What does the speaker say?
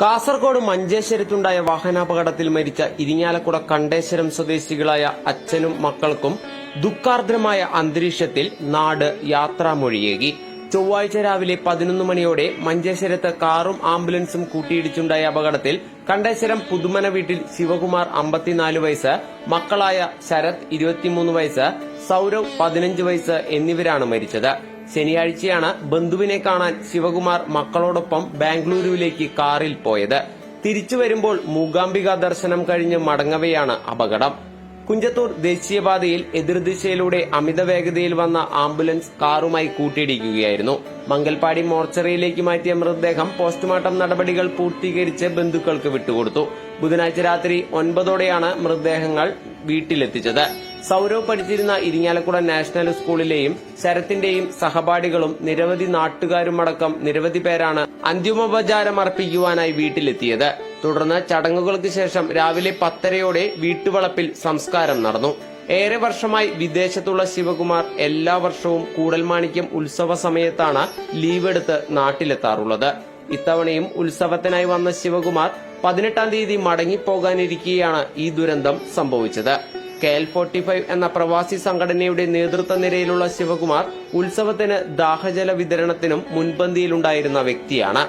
കാസർഗോഡ് മഞ്ചേശ്വരത്തുണ്ടായ വാഹനാപകടത്തിൽ മരിച്ച ഇരിങ്ങാലക്കുട കണ്ടേശ്വരം സ്വദേശികളായ അച്ഛനും മക്കൾക്കും ദുഃഖാർദ്രമായ അന്തരീക്ഷത്തിൽ നാട് യാത്രാമൊഴിയേകി. ചൊവ്വാഴ്ച രാവിലെ പതിനൊന്ന് മണിയോടെ മഞ്ചേശ്വരത്ത് കാറും ആംബുലൻസും കൂട്ടിയിടിച്ചുണ്ടായ അപകടത്തിൽ കണ്ടേശ്വരം പുതുമന വീട്ടിൽ ശിവകുമാർ അമ്പത്തിനാല് വയസ്സ് മക്കളായ ശരത് ഇരുപത്തിമൂന്ന് വയസ്സ് സൌരവ് പതിനഞ്ച് വയസ്സ് എന്നിവരാണ് മരിച്ചത്. ശനിയാഴ്ചയാണ് ബന്ധുവിനെ കാണാൻ ശിവകുമാർ മക്കളോടൊപ്പം ബാംഗ്ലൂരുവിലേക്ക് കാറിൽ പോയത്. തിരിച്ചു വരുമ്പോൾ മൂകാംബിക ദർശനം കഴിഞ്ഞ് മടങ്ങവെയാണ് അപകടം. കുഞ്ചത്തൂർ ദേശീയപാതയിൽ എതിർദിശയിലൂടെ അമിത വേഗതയിൽ വന്ന ആംബുലൻസ് കാറുമായി കൂട്ടിയിടിക്കുകയായിരുന്നു. മംഗൽപാടി മോർച്ചറിയിലേക്ക് മാറ്റിയ മൃതദേഹം പോസ്റ്റ്മോർട്ടം നടപടികൾ പൂർത്തീകരിച്ച് ബന്ധുക്കൾക്ക് വിട്ടുകൊടുത്തു. ബുധനാഴ്ച രാത്രി ഒൻപതോടെയാണ് മൃതദേഹങ്ങൾ വീട്ടിലെത്തിച്ചത്. സൌരവ് പഠിച്ചിരുന്ന ഇരിങ്ങാലക്കുട നാഷണൽ സ്കൂളിലെയും ശരത്തിന്റെയും സഹപാഠികളും നിരവധി നാട്ടുകാരുമടക്കം നിരവധി പേരാണ് അന്തിമോപചാരം അർപ്പിക്കുവാനായി വീട്ടിലെത്തിയത്. തുടർന്ന് ചടങ്ങുകൾക്ക് ശേഷം രാവിലെ പത്തരയോടെ വീട്ടുവളപ്പിൽ സംസ്കാരം നടന്നു. ഏറെ വർഷമായി വിദേശത്തുള്ള ശിവകുമാർ എല്ലാ വർഷവും കൂടൽമാണിക്യം ഉത്സവ സമയത്താണ് ലീവെടുത്ത് നാട്ടിലെത്താറുള്ളത്. ഇത്തവണയും ഉത്സവത്തിനായി വന്ന ശിവകുമാർ പതിനെട്ടാം തീയതി മടങ്ങിപ്പോകാനിരിക്കെയാണ് ഈ ദുരന്തം സംഭവിച്ചത്. കെ എൽ ഫോർട്ടി ഫൈവ് എന്ന പ്രവാസി സംഘടനയുടെ നേതൃത്വ നിരയിലുള്ള ശിവകുമാർ ഉത്സവത്തിന് ദാഹജല വിതരണത്തിനും മുൻപന്തിയിലുണ്ടായിരുന്ന വ്യക്തിയാണ്.